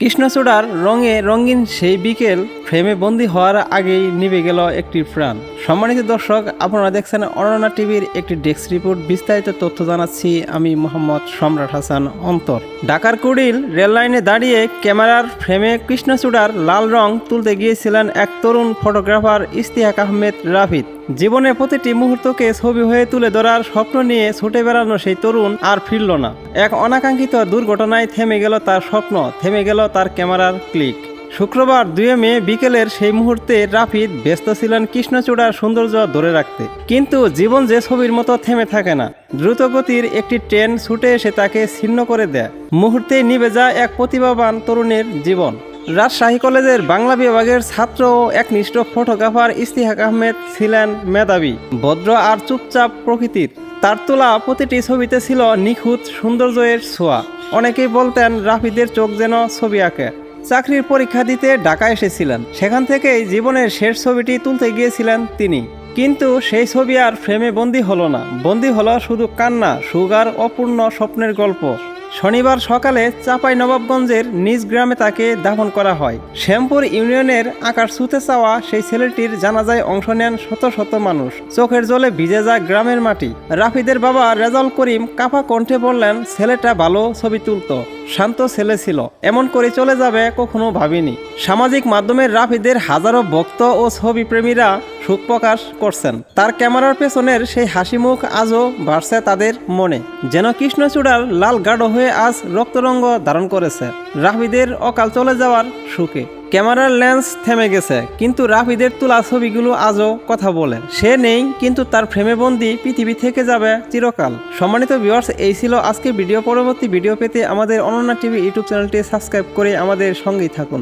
কৃষ্ণচূড়ার রঙে রঙিন সেই বিকেল ফ্রেমে বন্দি হওয়ার আগেই নিভে গেল একটি প্রাণ। সম্মানিত দর্শক, আপনারা দেখছেন অরণা টিভির একটি ডেস্ক রিপোর্ট। বিস্তারিত তথ্য জানাচ্ছি আমি মোহাম্মদ সম্রাট হাসান অন্তর। ঢাকার কুড়িল রেল লাইনে দাঁড়িয়ে ক্যামেরার ফ্রেমে কৃষ্ণচূড়ার লাল রং তুলতে গিয়েছিলেন এক তরুণ ফটোগ্রাফার ইস্তিহাক আহমেদ রাফিদ। জীবনের প্রতিটি মুহূর্তকে ছবি হয়ে তুলে ধরার স্বপ্ন নিয়ে ছুটে বেড়ানো সেই তরুণ আর ফিরল না। এক অনাকাঙ্ক্ষিত দুর্ঘটনায় থেমে গেল তার স্বপ্ন, থেমে গেল তার ক্যামেরার ক্লিক। শুক্রবার দুয়ে মে বিকেলের সেই মুহূর্তে রাফিদ ব্যস্ত ছিলেন কৃষ্ণচূড়ার সৌন্দর্য ধরে রাখতে। কিন্তু জীবন যে ছবির মতো থেমে থাকে না। দ্রুতগতির একটি ট্রেন ছুটে এসে তাকে ছিন্ন করে দেয়। মুহূর্তে নিভে যায় এক প্রতিভাবান তরুণের জীবন। রাজশাহী কলেজের বাংলা বিভাগের ছাত্র ও একনিষ্ঠ ফটোগ্রাফার ইস্তিহাক আহমেদ ছিলেন মেধাবী, ভদ্র আর চুপচাপ প্রকৃতির। তার তোলা প্রতিটি ছবিতে ছিল নিখুঁত সৌন্দর্যের ছোঁয়া। অনেকেই বলতেন রাফিদের চোখ যেন ছবি আঁকে। চাকরির পরীক্ষা দিতে ঢাকা এসেছিলেন। সেখান থেকেই জীবনের শেষ ছবিটি তুলতে গিয়েছিলেন তিনি। কিন্তু সেই ছবি আর ফ্রেমে বন্দি হলো না। বন্দি হলো শুধু কান্না সুগার অপূর্ণ স্বপ্নের গল্প। শনিবার সকালে চাপাই নবাবগঞ্জের নিজ গ্রামে তাকে দাফন করা হয়। শ্যামপুর ইউনিয়নের আকার ছুতে চাওয়া সেই ছেলেটির জানাজায় অংশ নেন শত শত মানুষ। চোখের জলে ভিজে যায় গ্রামের মাটি। রাফিদের বাবা রেজাল করিম কাপা কণ্ঠে বললেন, ছেলেটা ভালো ছবি তুলতো। শান্ত ছেলে ছিল। এমন করে চলে যাবে কখনো ভাবিনি। সামাজিক মাধ্যমের রাফিদের হাজারো ভক্ত ও ছবি প্রেমীরা সুখ প্রকাশ করছেন। তার ক্যামেরার পেছনের সেই হাসি মুখ আজও বাড়ছে তাদের মনে। যেন কৃষ্ণচূড়ার লাল গাঢ় হয়ে আজ রক্তরঙ্গ ধারণ করেছে। রাফিদের অকাল চলে যাওয়ার সুখে। ক্যামেরার লেন্স থেমে গেছে, কিন্তু রাফিদের তোলা ছবিগুলো আজও কথা বলে। সে নেই, কিন্তু তার ফ্রেমে বন্দি পৃথিবী থেকে যাবে চিরকাল। সম্মানিত ভিউয়ার্স এই ছিল আজকে ভিডিও। পরবর্তী ভিডিও পেতে আমাদের অনন্যা টিভি ইউটিউব চ্যানেলটি সাবস্ক্রাইব করে আমাদের সঙ্গেই থাকুন।